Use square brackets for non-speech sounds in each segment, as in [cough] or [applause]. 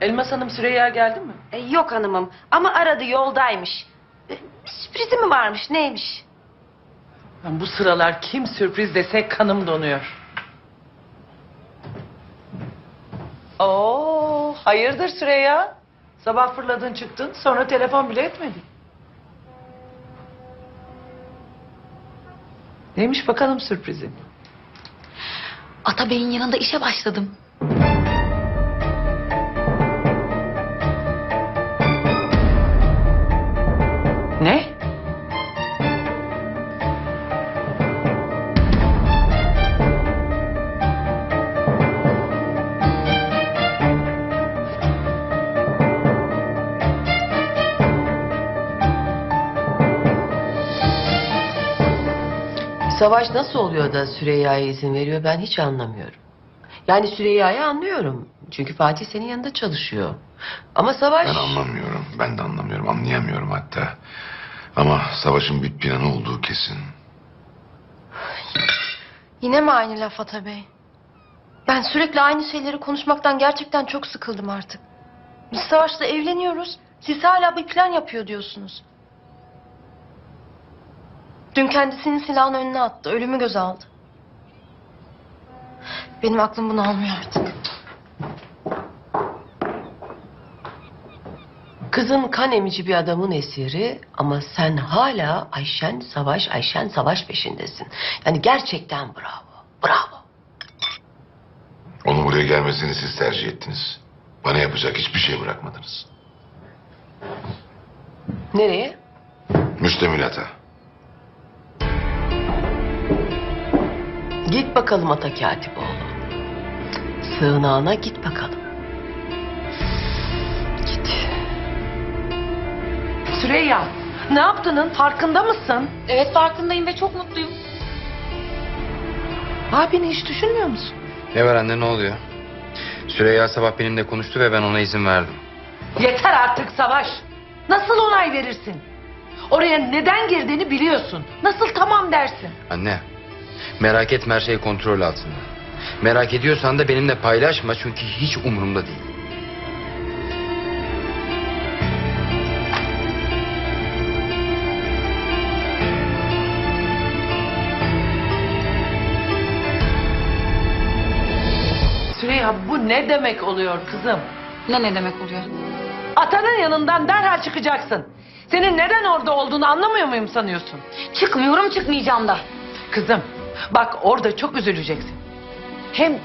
Elmas Hanım Süreyya geldi mi? E, yok hanımım ama aradı yoldaymış. E, bir sürprizi mi varmış neymiş? Ben bu sıralar kim sürpriz dese kanım donuyor. Oo, hayırdır Süreyya? Sabah fırladın çıktın sonra telefon bile etmedin. Neymiş bakalım sürprizin? Atabey'in yanında işe başladım. Savaş nasıl oluyor da Süreyya'ya izin veriyor ben hiç anlamıyorum. Yani Süreyya'yı anlıyorum. Çünkü Fatih senin yanında çalışıyor. Ama Savaş... Ben anlamıyorum. Ben de anlamıyorum. Anlayamıyorum hatta. Ama savaşın bir planı olduğu kesin. Yine mi aynı laf Atabey? Ben sürekli aynı şeyleri konuşmaktan gerçekten çok sıkıldım artık. Biz Savaş'la evleniyoruz. Siz hala bir plan yapıyor diyorsunuz. Dün kendisinin silahını önüne attı. Ölümü göze aldı. Benim aklım bunu almıyor artık. Kızın kan emici bir adamın esiri ama sen hala Ayşen Savaş, Ayşen Savaş peşindesin. Yani gerçekten bravo, bravo. Onun buraya gelmesini siz tercih ettiniz. Bana yapacak hiçbir şey bırakmadınız. Nereye? Müstemilata. Git bakalım Ata Katipoğlu. Sığınağına git bakalım. Git. Süreyya, ne yaptığının farkında mısın? Evet farkındayım ve çok mutluyum. Abini hiç düşünmüyor musun? Ne var anne ne oluyor? Süreyya sabah benimle konuştu ve ben ona izin verdim. Yeter artık Savaş. Nasıl onay verirsin? Oraya neden girdiğini biliyorsun. Nasıl tamam dersin? Anne merak etme her şey kontrol altında. Merak ediyorsan da benimle paylaşma çünkü hiç umurumda değil. Süreyya bu ne demek oluyor kızım? Ne ne demek oluyor? Atanın yanından derhal çıkacaksın. Senin neden orada olduğunu anlamıyor muyum sanıyorsun? Çıkmıyorum çıkmayacağım da. Kızım bak orada çok üzüleceksin. Hem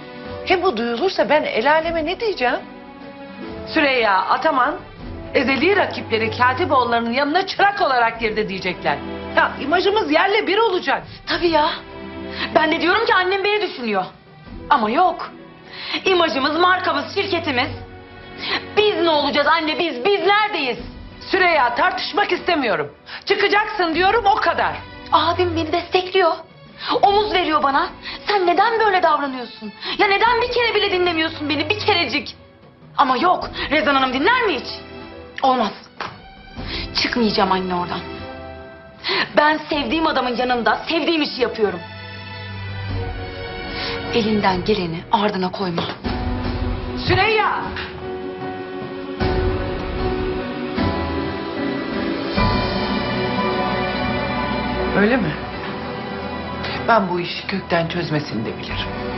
hem bu duyulursa ben el aleme ne diyeceğim? Süreyya Ataman ezeli rakipleri Katipoğulları'nın yanına çırak olarak girdi diyecekler. Ya imajımız yerle bir olacak. Tabii ya. Ben de diyorum ki annem beni düşünüyor. Ama yok. İmajımız, markamız, şirketimiz. Biz ne olacağız anne biz? Biz neredeyiz? Süreyya tartışmak istemiyorum. Çıkacaksın diyorum o kadar. Abim beni destekliyor. Omuz veriyor bana. Sen neden böyle davranıyorsun? Ya neden bir kere bile dinlemiyorsun beni? Bir kerecik. Ama yok. Rezan Hanım dinler mi hiç? Olmaz. Çıkmayacağım anne oradan. Ben sevdiğim adamın yanında sevdiğim işi yapıyorum. Elinden geleni ardına koyma. Süreyya! Öyle mi? Ben bu işi kökten çözmesini de bilirim.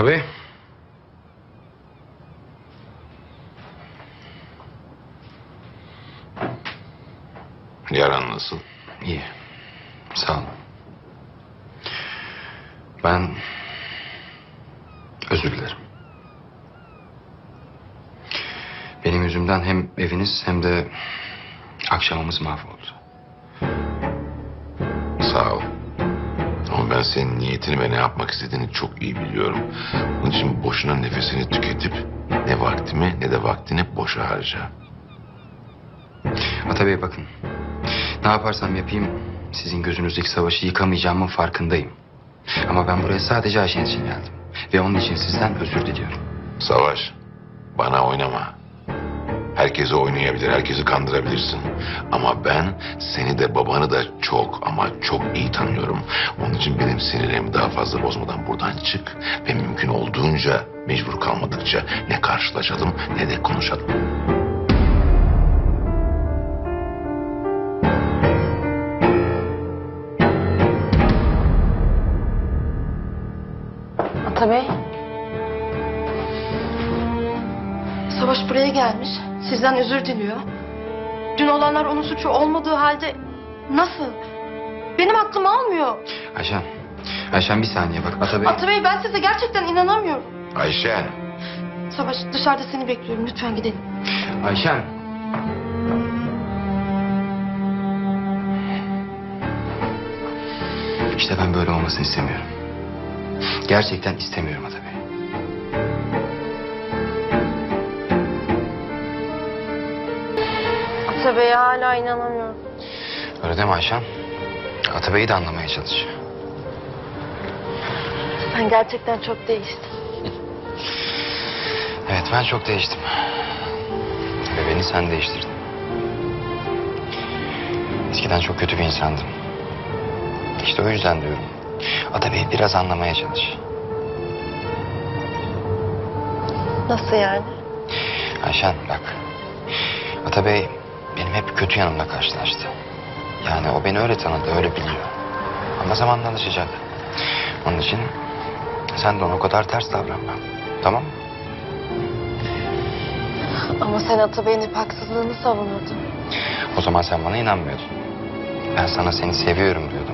Yaran nasıl? İyi. Sağ ol. Ben özür dilerim. Benim yüzümden hem eviniz hem de akşamımız mahvoldu. Sağ ol. Ama ben senin niyetini ve ne yapmak istediğini çok iyi biliyorum. Onun için boşuna nefesini tüketip ne vaktimi ne de vaktini boşa harca. Atabey bakın. Ne yaparsam yapayım sizin gözünüzdeki savaşı yıkamayacağımın farkındayım. Ama ben buraya sadece Ayşen için geldim. Ve onun için sizden özür diliyorum. Savaş, bana oynama. Herkese oynayabilir, herkesi kandırabilirsin. Ama ben seni de babanı da çok ama çok iyi tanıyorum. Onun için benim sinirlerimi daha fazla bozmadan buradan çık. Ve mümkün olduğunca mecbur kalmadıkça ne karşılaşalım ne de konuşalım. Ata Bey. Savaş buraya gelmiş. Sizden özür diliyor. Dün olanlar onun suçu olmadığı halde nasıl? Benim aklım almıyor. Ayşen, Ayşen bir saniye bak Atabey. Ata Bey ben size gerçekten inanamıyorum. Ayşen, Savaş dışarıda seni bekliyorum. Lütfen gidelim. Ayşen. İşte ben böyle olmasını istemiyorum. Gerçekten istemiyorum Atabey. Ata Bey'e hala inanamıyorum. Öyle deme Ayşen. Atabey'i de anlamaya çalış. Sen gerçekten çok değiştin. [laughs] Evet ben çok değiştim. Ve beni sen değiştirdin. Eskiden çok kötü bir insandım. İşte o yüzden diyorum. Atabey'i biraz anlamaya çalış. Nasıl yani? Ayşen bak. Atabey benim hep kötü yanımla karşılaştı. Yani o beni öyle tanıdı, öyle biliyor. Ama zamanla alışacak. Onun için sen de ona o kadar ters davranma. Tamam mı? Ama sen Ata Bey'in hep haksızlığını savunurdun. O zaman sen bana inanmıyordun. Ben sana seni seviyorum diyordum.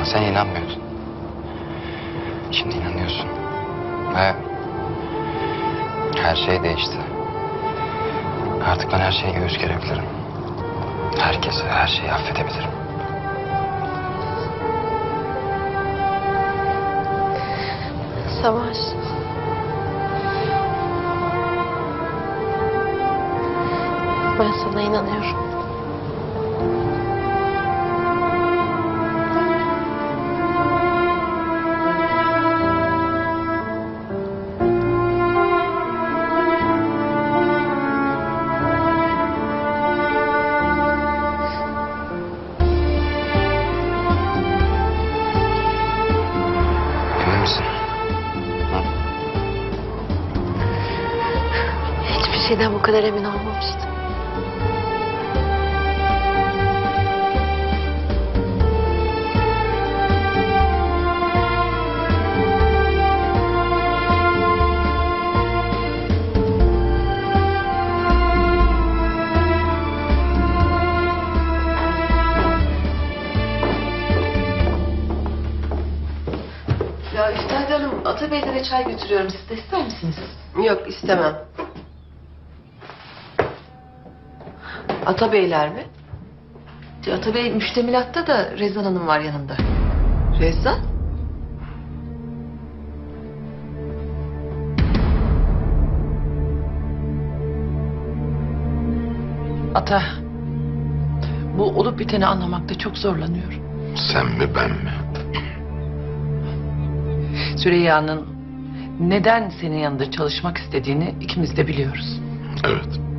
Ama sen inanmıyordun. Şimdi inanıyorsun. Ve her şey değişti. Artık ben her şeye göğüs gerebilirim. Herkese, her şeyi affedebilirim. Savaş. Ben sana inanıyorum. Şeyden bu kadar emin olmamıştım. Ya Üstad Hanım Atabey'lere çay götürüyorum. Siz de ister misiniz? Yok istemem. Atabeyler mi? Atabey müştemilatta da Rezan Hanım var yanında. Rezan? Ata, bu olup biteni anlamakta çok zorlanıyorum. sen mi ben mi? Süreyya'nın neden senin yanında çalışmak istediğini ikimiz de biliyoruz. Evet.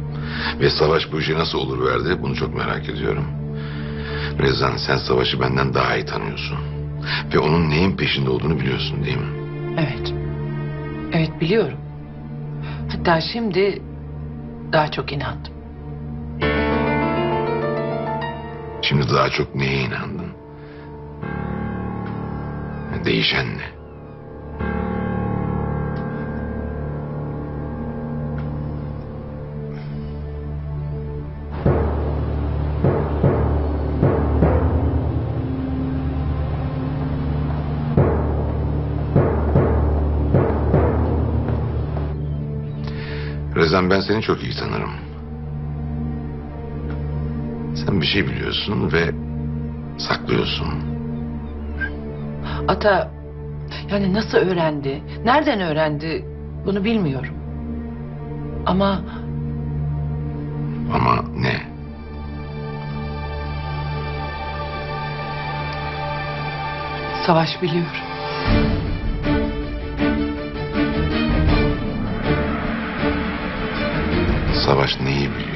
Ve Savaş bu işe nasıl olur verdi bunu çok merak ediyorum. Rezan sen Savaş'ı benden daha iyi tanıyorsun. Ve onun neyin peşinde olduğunu biliyorsun değil mi? Evet. Evet biliyorum. Hatta şimdi daha çok inandım. Şimdi daha çok neye inandın? Değişen ne? Rezan ben seni çok iyi tanırım. Sen bir şey biliyorsun ve saklıyorsun. Ata yani nasıl öğrendi? Nereden öğrendi? Bunu bilmiyorum. Ama Ama ne? savaş biliyorum. Savaş neyi biliyor?